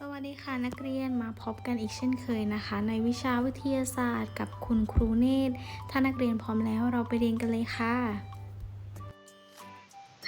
สวัสดีค่ะนักเรียนมาพบกันอีกเช่นเคยนะคะ ในวิชาวิทยาศาสตร์ กับคุณครูเนตรถ้านักเรียนพร้อมแล้วเราไปเรียนกันเลยค่ะ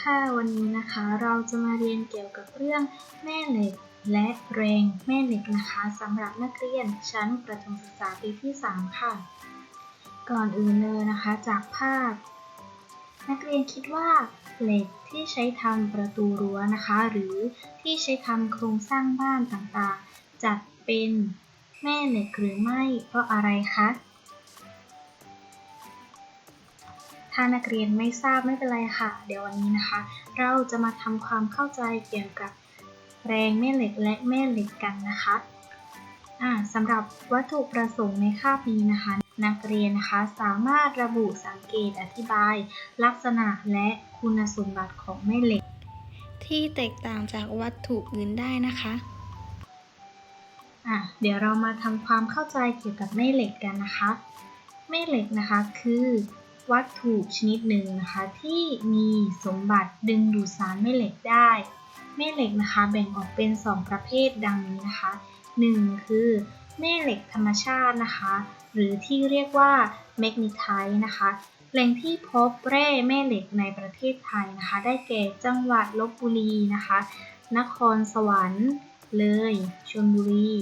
ค่ะวันนี้นะคะเราจะมาเรียนเกี่ยวกับเรื่องแม่เหล็กและแรงแม่เหล็กนะคะสำหรับนักเรียนชั้นประถมศึกษาปีที่ 3 ค่ะ ก่อนอื่นเลยนะคะจากภาพ นักเรียนคิดว่า เหล็กที่ใช้ทำประตูรั้วนะคะ หรือที่ใช้ทำโครงสร้างบ้านต่างๆ จัดเป็นแม่เหล็กหรือไม่ เพราะอะไรคะ ถ้านักเรียนไม่ทราบไม่เป็นไรค่ะ เดี๋ยววันนี้นะคะ เราจะมาทำความเข้าใจเกี่ยวกับแรงแม่เหล็กและแม่เหล็กกันนะคะสำหรับวัตถุประสงค์ในคาบนี้นะคะ นักเรียนนะคะสามารถระบุสังเกตอธิบาย ลักษณะและ คุณสมบัติของแม่เหล็ก ที่แตกต่างจากวัตถุอื่นได้นะคะอะเดี๋ยวเรามาทำความเข้าใจเกี่ยวกับแม่เหล็กกันนะคะ แม่เหล็กนะคะคือ วัตถุชนิดหนึ่งนะคะ ที่มีสมบัติดึงดูดสารแม่เหล็กได้ แม่เหล็กนะคะแบ่งออกเป็น 2 ประเภทดังนี้นะคะ 1. คือแม่เหล็กธรรมชาตินะคะ หรือที่เรียกว่าแมกนีไทต์นะคะ แหล่งที่พบแร่แม่เหล็กในประเทศไทยนะคะ ได้แก่จังหวัดลบบุรีนะคะ นครสวรรค์ เลยชลบุรี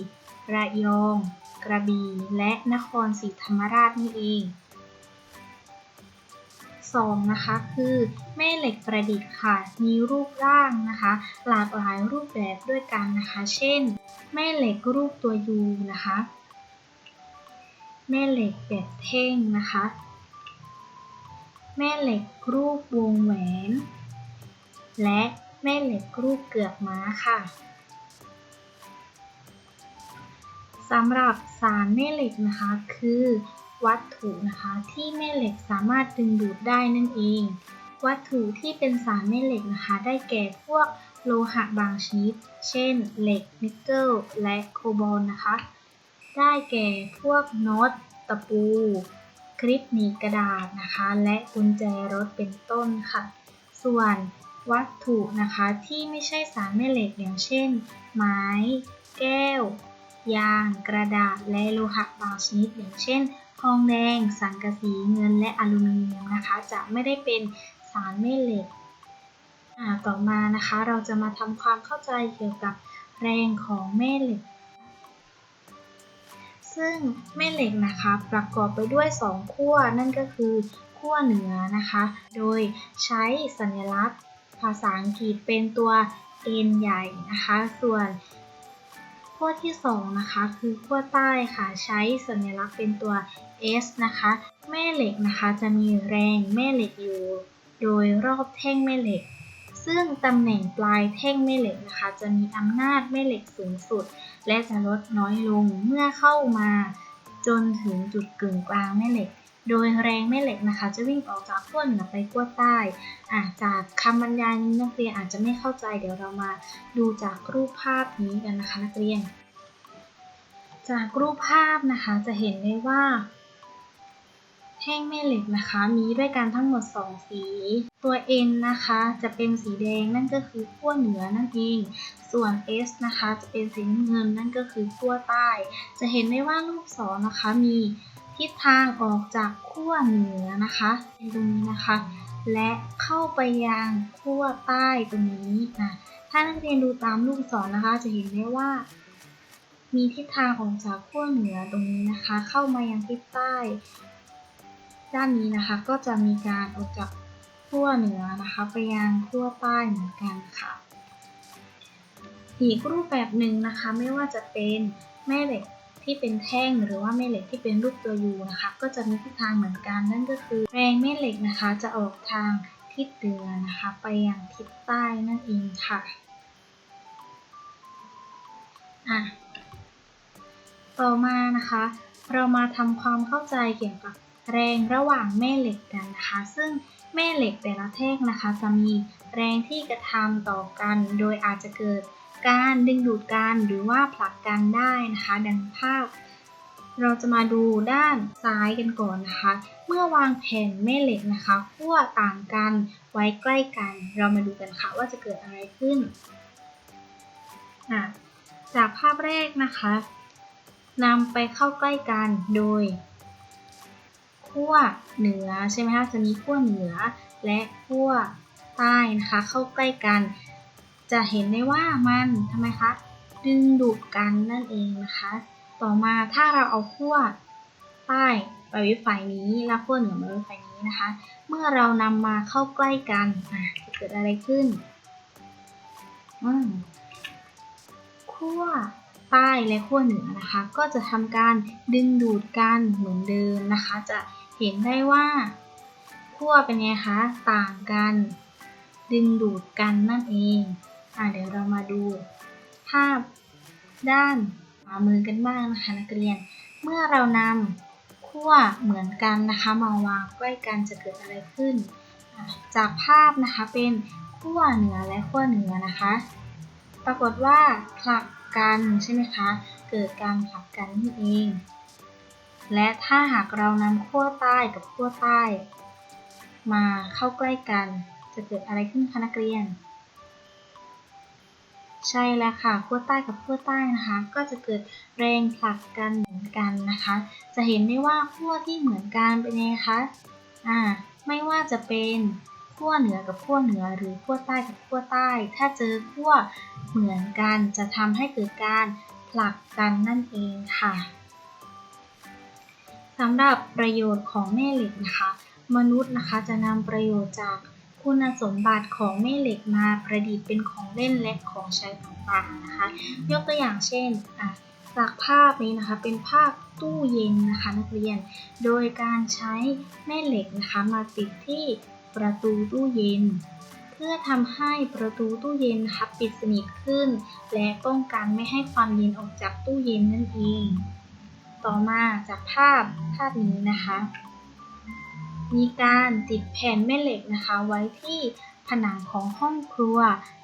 ระยอง กระบี่ และนครศรีธรรมราชนี่เอง 2. นะคะคือแม่เหล็กประดิษฐ์ค่ะ มีรูปร่างนะคะ หลากหลายรูปแบบด้วยกันนะคะ เช่น แม่เหล็กรูปตัวยูนะคะ แม่เหล็กแบบเท่งนะคะ แม่เหล็กรูปวงแหวน และแม่เหล็กรูปเกือกม้าค่ะสำหรับสารแม่เหล็กนะคะคือวัตถุนะคะที่แม่เหล็กสามารถดึงดูดได้นั่นเอง วัตถุที่เป็นสารแม่เหล็กนะคะได้แก่พวกโลหะบางชนิด เช่น เหล็ก นิกเกิล และโคบอลนะคะ ได้แก่พวกน็อต ตะปู ลิปหนีบกระดาษนะคะ และกุญแจรถเป็นต้นค่ะ ส่วนวัตถุนะคะที่ไม่ใช่สารแม่เหล็กอย่างเช่น ไม้ แก้ว ยาง กระดาษ และโลหะบางชนิด อย่างเช่น ทองแดง สังกะสี เงิน และอลูมิเนียมนะคะ จะไม่ได้เป็นสารแม่เหล็ก ต่อมานะคะเราจะมาทำความเข้าใจเกี่ยวกับแรงของแม่เหล็ก ซึ่งแม่เหล็กนะคะประกอบไปด้วย 2 ขั้วนั่นก็คือขั้วเหนือนะคะ โดยใช้สัญลักษณ์ ภาษาอังกฤษเป็นตัว N ใหญ่นะคะ ส่วนขั้วที่2นะคะคือขั้วใต้ค่ะใช้สัญลักษณ์เป็นตัว S นะคะ แม่เหล็กนะคะจะมีแรงแม่เหล็กอยู่ โดยรอบแท่งแม่เหล็ก ซึ่งตำแหน่งปลายแท่งแม่เหล็กนะคะ จะมีอำนาจแม่เหล็กสูงสุด และจะลดน้อยลงเมื่อเข้ามา จนถึงจุดกึ่งกลางแม่เหล็ก โดยแรงแม่เหล็กนะคะ จะวิ่งออกจากขั้วเหนือไปขั้วใต้อะจากคำบรรยายนี้นักเรียนอาจจะไม่เข้าใจเดี๋ยวเรามาดูจากรูปภาพนี้กันนะคะนักเรียน จากรูปภาพนะคะจะเห็นได้ว่า แท่งแม่เหล็กนะคะ มีด้วยกันทั้งหมด 2 สี ตัว N นะคะ จะเป็นสีแดงนั่นก็คือขั้วเหนือนั่นเอง ส่วน S นะคะจะเป็นสีน้ำเงินนั่นก็คือขั้วใต้ จะเห็นได้ว่าลูกศรนะคะมีทิศทางออกจากขั้วเหนือนะคะตรงนี้นะคะ และเข้าไปยังขั้วใต้ตรงนี้นะถ้านักเรียนดูตามลูกศรนะคะ จะเห็นได้ว่า มีทิศทางออกจากขั้วเหนือตรงนี้นะคะ เข้ามายังทิศใต้ ด้านนี้นะคะก็จะมีการออกจากขั้วเหนือนะคะ ไปยังขั้วใต้เหมือนกันค่ะ อีกรูปแบบหนึ่งนะคะไม่ว่าจะเป็นแม่เหล็กที่เป็นแท่งหรือว่าแม่เหล็กที่เป็นรูปตัวยูนะคะ ก็จะมีทิศทางเหมือนกันนั่นก็คือแรงแม่เหล็กนะคะ จะออกทางทิศเหนือนะคะ ไปยังทิศใต้นั่นเองค่ะอะต่อมานะคะ เรามาทำความเข้าใจเกี่ยวกับ แรงระหว่างแม่เหล็กกันนะคะ ซึ่งแม่เหล็กแต่ละแท่งนะคะจะมีแรงที่กระทำต่อกัน โดยอาจจะเกิดการดึงดูดกันหรือว่าผลักกันได้นะคะ ดังภาพ เราจะมาดูด้านซ้ายกันก่อนนะคะ เมื่อวางแผ่นแม่เหล็กนะคะขั้วต่างกันไว้ใกล้กัน เรามาดูกันค่ะว่าจะเกิดอะไรขึ้นจากภาพแรกนะคะนำไปเข้าใกล้กันโดย ขั้วเหนือใช่ไหมคะจะมีขั้วเหนือ และขั้วใต้นะคะเข้าใกล้กัน จะเห็นได้ว่ามันทำไมคะดึงดูดกันนั่นเองนะคะ ต่อมาถ้าเราเอาขั้วใต้ไปไว้ฝ่ายนี้แล้วขั้วเหนือมาไว้ฝ่ายนี้นะคะ เมื่อเรานำมาเข้าใกล้กันจะเกิดอะไรขึ้นขั้วใต้และขั้วเหนือนะคะ ก็จะทำการดึงดูดกันเหมือนเดิมนะคะ จะ เห็นได้ว่าขั้วเป็นไงคะ ต่างกัน ดึงดูดกันนั่นเอง อะเดี๋ยวเรามาดู ภาพด้านขวามือกันบ้างนะคะนักเรียน เมื่อเรานำขั้วเหมือนกันนะคะ มาวางใกล้กันจะเกิดอะไรขึ้น จากภาพนะคะเป็นขั้วเหนือและขั้วเหนือนะคะ ปรากฏว่าผลักกันใช่ไหมคะ เกิดการผลักกันนั่นเอง และถ้าหากเรานำขั้วใต้กับขั้วใต้ มาเข้าใกล้กัน จะเกิดอะไรขึ้นคะนักเรียน ใช่แล้วค่ะขั้วใต้กับขั้วใต้นะคะ ก็จะเกิดแรงผลักกันเหมือนกันนะคะ จะเห็นได้ว่าขั้วที่เหมือนกันเป็นไงคะอ่าไม่ว่าจะเป็นขั้วเหนือกับขั้วเหนือหรือขั้วใต้กับขั้วใต้ ถ้าเจอขั้วเหมือนกันจะทำให้เกิดการผลักกันนั่นเองค่ะ สำหรับประโยชน์ของแม่เหล็กนะคะ มนุษย์นะคะจะนำประโยชน์จากคุณสมบัติของแม่เหล็กมาประดิษฐ์เป็นของเล่นและของใช้ต่างๆนะคะ ยกตัวอย่างเช่นจากภาพนี้นะคะเป็นภาพตู้เย็นนะคะนักเรียน โดยการใช้แม่เหล็กนะคะมาติดที่ประตูตู้เย็น เพื่อทำให้ประตูตู้เย็นนะคะปิดสนิทขึ้น และป้องกันไม่ให้ความเย็นออกจากตู้เย็นนั่นเอง ต่อมาจากภาพภาพนี้นะคะ มีการติดแผ่นแม่เหล็กนะคะไว้ที่ผนังของห้องครัว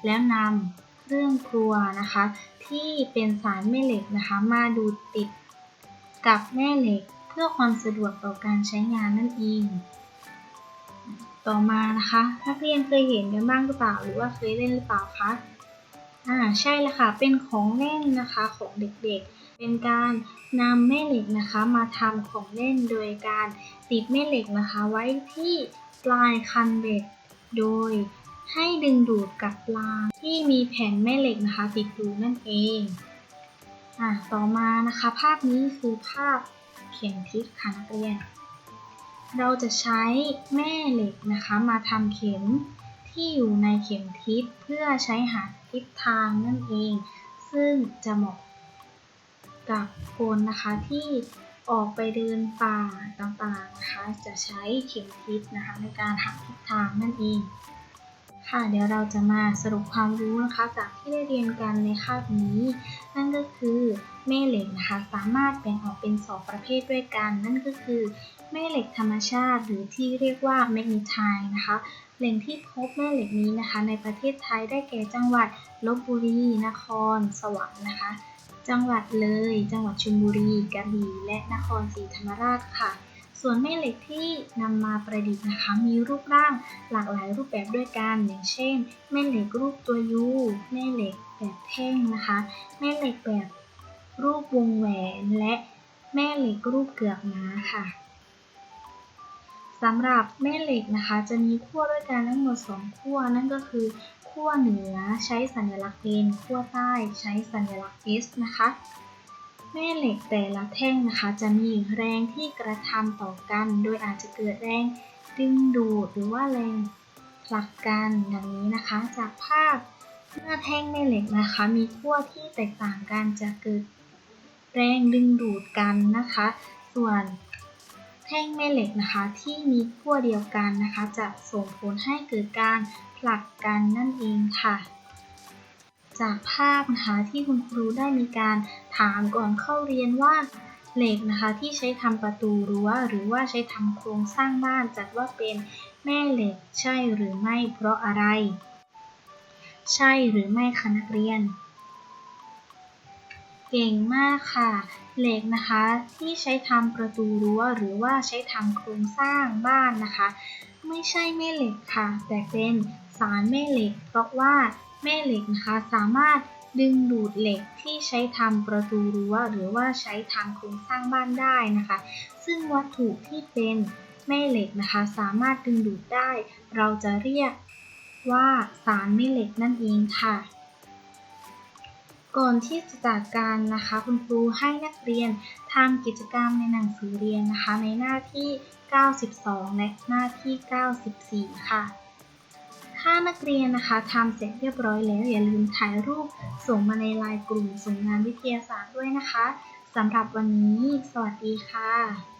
แล้วนำเครื่องครัวนะคะ ที่เป็นสายแม่เหล็กนะคะ มาดูดติดกับแม่เหล็กเพื่อความสะดวกต่อการใช้งานนั่นเอง ต่อมานะคะนักเรียนเคยเห็นกันบ้างหรือเปล่าหรือว่าเคยเล่นหรือเปล่าคะอ่าใช่แล้วค่ะเป็นของเล่นนะคะของเด็กๆ เป็นการนำแม่เหล็กนะคะมาทำของเล่นโดยการติดแม่เหล็กนะคะไว้ที่ปลายคันเบ็ด โดยให้ดึงดูดกับปลาที่มีแผ่นแม่เหล็กนะคะติดอยู่นั่นเองอ่าต่อมานะคะ ภาพนี้คือภาพเข็มทิศค่ะนักเรียน เราจะใช้แม่เหล็กนะคะมาทำเข็มที่อยู่ในเข็มทิศเพื่อใช้หาทิศทางนั่นเอง ซึ่งจะเหมาะ กับคนนะคะที่ออกไปเดินป่าต่างๆนะคะจะใช้เข็มทิศนะคะในการหาทิศทางนั่นเอง ค่ะเดี๋ยวเราจะมาสรุปความรู้นะคะจากที่ได้เรียนกันในคาบนี้ นั่นก็คือแม่เหล็กนะคะสามารถแบ่งออกเป็นสองประเภทด้วยกัน นั่นก็คือแม่เหล็กธรรมชาติหรือที่เรียกว่าแมกนีไทนะคะแหล่งที่พบแม่เหล็กนี้นะคะ ในประเทศไทยได้แก่จังหวัดลบบุรีนคร สวรรค์นะคะ จังหวัดเลย จังหวัดชลบุรีกระบี่และนครศรีธรรมราชค่ะ ส่วนแม่เหล็กที่นำมาประดิษฐ์นะคะมีรูปร่างหลากหลายรูปแบบด้วยกันอย่างเช่น แม่เหล็กรูปตัวยูแม่เหล็กแบบแท่งนะคะ แม่เหล็กแบบรูปวงแหวนและแม่เหล็กรูปเกือกม้าค่ะสำหรับแม่เหล็กนะคะ จะมีขั้วด้วยกันทั้งหมด 2 ขั้วนั่นก็คือ ขั้วเหนือใช้สัญลักษณ์ N ขั้วใต้ใช้สัญลักษณ์ S นะคะ แม่เหล็กแต่ละแท่งนะคะ จะมีแรงที่กระทำต่อกัน โดยอาจจะเกิดแรงดึงดูดหรือว่าแรงผลักกันดังนี้นะคะ จากภาพเมื่อแท่งแม่เหล็กนะคะ มีขั้วที่แตกต่างกันจะเกิดแรงดึงดูดกันนะคะ ส่วนแท่งแม่เหล็กนะคะที่มีขั้วเดียวกันนะคะ จะส่งผลให้เกิดการ ผลักกันนั่นเองค่ะ จากภาพนะคะที่คุณครูได้มีการถามก่อนเข้าเรียนว่าเหล็กนะคะที่ใช้ทำประตูรั้วหรือว่าใช้ทำโครงสร้างบ้านจัดว่าเป็นแม่เหล็กใช่หรือไม่เพราะอะไร ใช่หรือไม่คะนักเรียน เก่งมากค่ะ เหล็กนะคะที่ใช้ทำประตูรั้วหรือว่าใช้ทำโครงสร้างบ้านนะคะ ไม่ใช่แม่เหล็กค่ะ แต่เป็นารแม่เหล็ก เพราะว่าแม่เหล็กนะคะสามารถดึงดูดเหล็กที่ใช้ทำประตูรั้วหรือว่าใช้ทำโครงสร้างบ้านได้นะคะ ซึ่งวัตถุที่เป็นแม่เหล็กนะคะสามารถดึงดูดได้ เราจะเรียกว่าสารแม่เหล็กนั่นเองค่ะ ก่อนที่จะจากการนะคะคุณครูให้นักเรียนทำกิจกรรมในหนังสือเรียนนะคะในหน้าที่ 92 และหน้าที่ 94 ค่ะ ถ้านักเรียนนะคะทำเสร็จเรียบร้อยแล้วอย่าลืมถ่ายรูปส่งมาในไลน์กลุ่มส่งงานวิทยาศาสตร์ด้วยนะคะสำหรับวันนี้ สวัสดีค่ะ